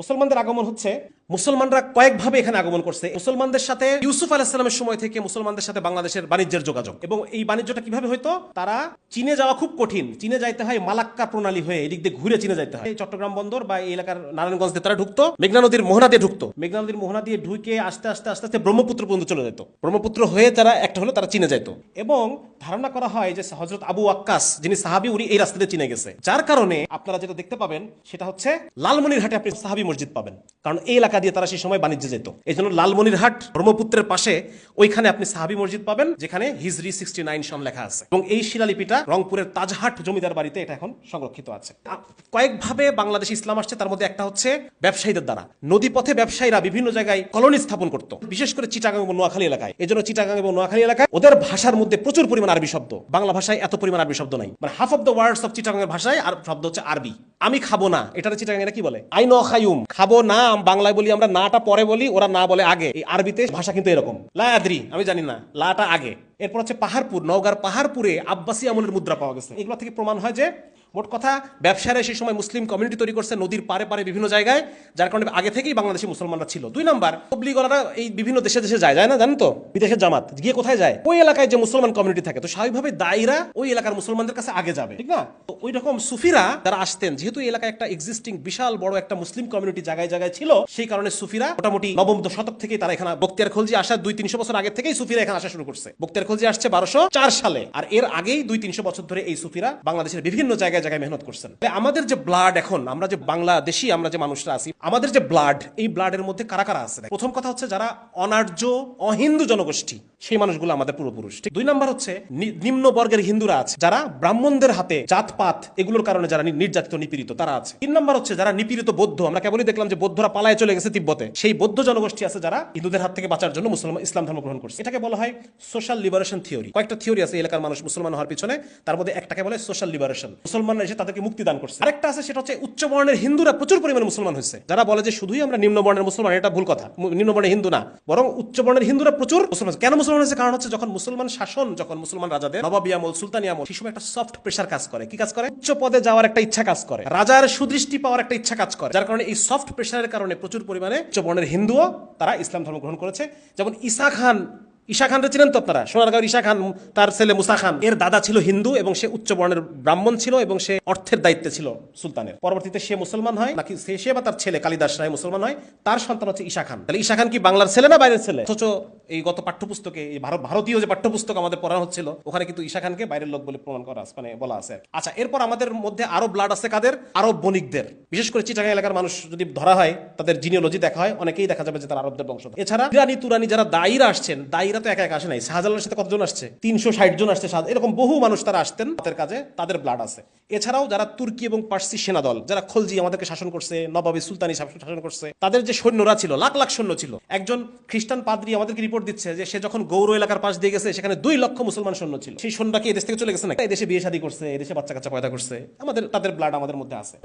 মুসলমানদের আগমন হচ্ছে মুসলমানরা কয়েকভাবে এখানে আগমন করছে। মুসলমানদের সাথে ইউসুফ আলাহিসামের সময় থেকে মুসলমানদের সাথে বাংলাদেশের বাণিজ্যের যোগাযোগ। এবং এই বাণিজ্যটা কীভাবে হইতো? তারা চীনে যাওয়া খুব কঠিন। চীনে যাইতে হয় মালাক্কা প্রণালী হয়ে, এদিক দিয়ে ঘুরে চীনে যাইতে হয়। চট্টগ্রাম বন্দর বা এই এলাকার নারায়ণগঞ্জ দিয়ে তারা ঢুকতো। মেঘনা নদীর মোহনা দিয়ে ঢুকতো। মেঘনা নদীর মোহনা দিয়ে ঢুকে আস্তে আস্তে আস্তে আস্তে ব্রহ্মপুত্র পর্যন্ত চলে যেত। ব্রহ্মপুত্র হয়ে তারা একটা হলো তারা চীনে যেত এবং ধারণা করা হয় যে হজরত আবু আক্কাস যিনি সাহাবি, উনি এই রাস্তা দিয়ে চীনে গেছে। যার কারণে আপনারা যেটা দেখতে পাবেন, সেটা হচ্ছে লালমনিরহাটে আপনি সাহাবি মসজিদ পাবেন। কারণ এই এলাকা দিয়ে তারা সেই সময় বাণিজ্যে যেত। এই জন্য লালমনিরহাট ব্রহ্মপুত্রের পাশে ওইখানে আপনি সাহাবি মসজিদ পাবেন, যেখানে হিজরি সিক্সটি নাইন সন লেখা আছে। এবং এই শিলালিপিটা রংপুরের তাজহাট জমিদার বাড়িতে এটা এখন সংরক্ষিত আছে। কয়েকভাবে বাংলাদেশ ইসলাম আসছে, তার মধ্যে একটা হচ্ছে ব্যবসায়ীদের দ্বারা। নদীপথে ব্যবসায়ীরা বিভিন্ন জায়গায় কলোনি স্থাপন করত, বিশেষ করে চিটাগাং এবং নোয়াখালী এলাকায়। এই জন্য চিটাগাং এবং নোয়াখালী এলাকায় ওদের ভাষার মধ্যে প্রচুর পরিমাণ আরবি শব্দ। বাংলা ভাষায় এত পরিমাণ আরবি শব্দ নাই। মানে half of the words of Chittagong ভাষায় আর শব্দ হচ্ছে আরবি। আমি খাব না এটা চিটাগাং কি বলে? আই ন খায়ুম, খাব না বাংলায় বলি আমরা নাটা পরে বলি, ওরা না বলে আগে। এই আরবিতে ভাষা কিন্তু এরকম। লা আদ্রি, আমি জানি না। লাটা আগে। এরপর হচ্ছে পাহাড়পুর, নওগাঁর পাহাড়পুরে আব্বাসী আমলের মুদ্রা পাওয়া গেছে। এগুলো থেকে প্রমাণ হয় যে মোট কথা ব্যবসায়ীরা সেই সময় মুসলিম কমিউনিটি তৈরি করছে নদীর পারে পারে বিভিন্ন জায়গায়, যার কারণে আগে থেকেই বাংলাদেশি মুসলমানরা ছিল। দুই নাম্বার তবলিগলারা এই বিভিন্ন দেশে দেশে যায় যায় না? জানেন তো? বিদেশের জামাত, গিয়ে কোথায় যায়? ওই এলাকায় যে মুসলমান কমিউনিটি থাকে, তো স্বাভাবিকভাবে দায়ীরা ওই এলাকার মুসলমানদের কাছে আগে যাবে, ঠিক না? তো ওই রকম সুফিরা যারা আসতেন, যেহেতু এই এলাকায় একটা এক্সিস্টিং বিশাল বড় একটা মুসলিম কমিউনিটি জায়গায় জায়গায় ছিল, সেই কারণে সুফিরা মোটামুটি নবম শতক থেকেই তারা এখানে বক্তিয়ার খলজি আসার দুই তিনশো বছর আগে থেকেই সুফিরা এখানে আসা শুরু করছে। বক্তিয়ার খলজি আসছে বারোশো চার সালে। আর এর আগেই দুই তিনশো বছর ধরে এই সুফিরা বাংলাদেশের বিভিন্ন জায়গায় জায়গায় মেহনত করছেন। আমাদের যে ব্লাড এখন, আমরা যে বাংলাদেশি, আমরা যে মানুষরা আছি, আমাদের যে ব্লাড এই ব্লাডের মধ্যে কারা কারা আছে? প্রথম কথা হচ্ছে যারা অনার্য, অহিন্দু জনগোষ্ঠী, সেই মানুষগুলো আমাদের পূর্বপুরুষ। ঠিক দুই নম্বর হচ্ছে নিম্ন বর্গের হিন্দুরা আছে, যারা ব্রাহ্মণদের হাতে জাতপাত, এগুলোর কারণে যারা নির্যাতিত, নিপীড়িত, তারা আছে। তিন নম্বর হচ্ছে যারা নিপীড়িত বৌদ্ধ, আমরা কেবলই দেখলাম যে বৌদ্ধরা পালায় চলে গেছে তিব্বতে। সেই বৌদ্ধ জনগোষ্ঠী আছে যারা হিন্দুদের হাত থেকে বাঁচার জন্য মুসলমান, ইসলাম ধর্ম গ্রহণ করছে। এটাকে বলা হয় সোশ্যাল লিবারেশন থিওরি কয়েকটা থিওরি আছে এলাকার মানুষ, মুসলমান হওয়ার পিছনে। তার মধ্যে একটাকে বলে সোশ্যাল লিবারেশন মুসলমানরা এসে তাদেরকে মুক্তি দান করছে। আরেকটা আছে, সেটা হচ্ছে উচ্চ বর্ণের হিন্দুরা প্রচুর পরিমাণে মুসলমান হয়েছে। যারা বলে যে শুধুই আমরা নিম্ন বর্ণের মুসলমান, এটা ভুল কথা। নিম্ন বর্ণের হিন্দু না। বরং উচ্চ বর্ণের হিন্দুরা প্রচুর মুসলমান কেন মুসলমান হয়েছে? কারণ হচ্ছে যখন মুসলমান শাসন, যখন মুসলমান রাজাদের নবাবী আমল সুলতানি আমল সেই সময় একটা সফট প্রেশার কাজ করে। কি কাজ করে? উচ্চ পদে যাওয়ার একটা ইচ্ছা কাজ করে। রাজার সুদৃষ্টি পাওয়ার একটা ইচ্ছা কাজ করে। যার কারণে এই সফট প্রেশারের কারণে প্রচুর পরিমাণে উচ্চ বর্ণের হিন্দুও তারা ইসলাম ধর্ম গ্রহণ করেছে। যেমন ঈসা খান ঈশা খানরে চিনেন তো আপনারা? সোনারগাঁওয়ের ঈশা খান, তার ছেলে মুসা খান। এর দাদা ছিল হিন্দু এবং সে উচ্চ বর্ণের ব্রাহ্মণ ছিল এবং সে অর্থের দায়িত্বে ছিল সুলতানের। পরবর্তীতে সে মুসলমান হয়, নাকি সে সে বা তার ছেলে কালিদাস রায় মুসলমান হয়, তার সন্তান হচ্ছে ঈশা খান। তাহলে ঈশা খান কি বাংলার ছেলে না বাইরের ছেলে? অথচ এই গত পাঠ্যপুস্তকে, এই ভারত ভারতীয় যে পাঠ্যপুস্তক আমাদের পড়ানো হচ্ছিল, ওখানে কিন্তু ঈশা খানকে বাইরের লোক বলে প্রমাণ করা মানে বলা আছে আচ্ছা এরপর আমাদের মধ্যে আরও ব্লাড আছে কাদের? আরব বণিকদের। বিশেষ করে চিটাগাং এলাকার মানুষ যদি ধরা হয়, তাদের জিনিওলজি দেখা হয়, অনেকেই দেখা যাবে যে তারা আরবদের বংশধর। এছাড়া ইরানি তুরানি যারা দায়ীরা আসছেন, দায়ীরা তো একা একা আসে নাই। শাহজালালের সাথে কতজন আসছে? তিনশো ষাট জন আসছে। এরকম বহু মানুষ তারা আসতেন। তাদের কাজে তাদের ব্লাড আছে। এছাড়াও যারা তুর্কি এবং পার্সি সেনা দল, যারা খলজি আমাদেরকে শাসন করছে, নবাবী সুলতানি শাসন করছে, তাদের যে সৈন্যরা ছিল, লাখ লাখ সৈন্য ছিল, একজন খ্রিস্টান পাদ্রী আমাদেরকে রিপোর্ট দিচ্ছে যে সে যখন গৌর এলাকার পাশ দিয়ে গেছে, সেখানে দুই লক্ষ মুসলমান সৈন্য ছিল। সেই সৈন্যরা কি এদেশ থেকে চলে গেছে না এই দেশে বিয়ে শাদী করছে এই দেশে বাচ্চা কাচ্চা পয়দা করছে। আমাদের তাদের ব্লাড আমাদের মধ্যে আছে।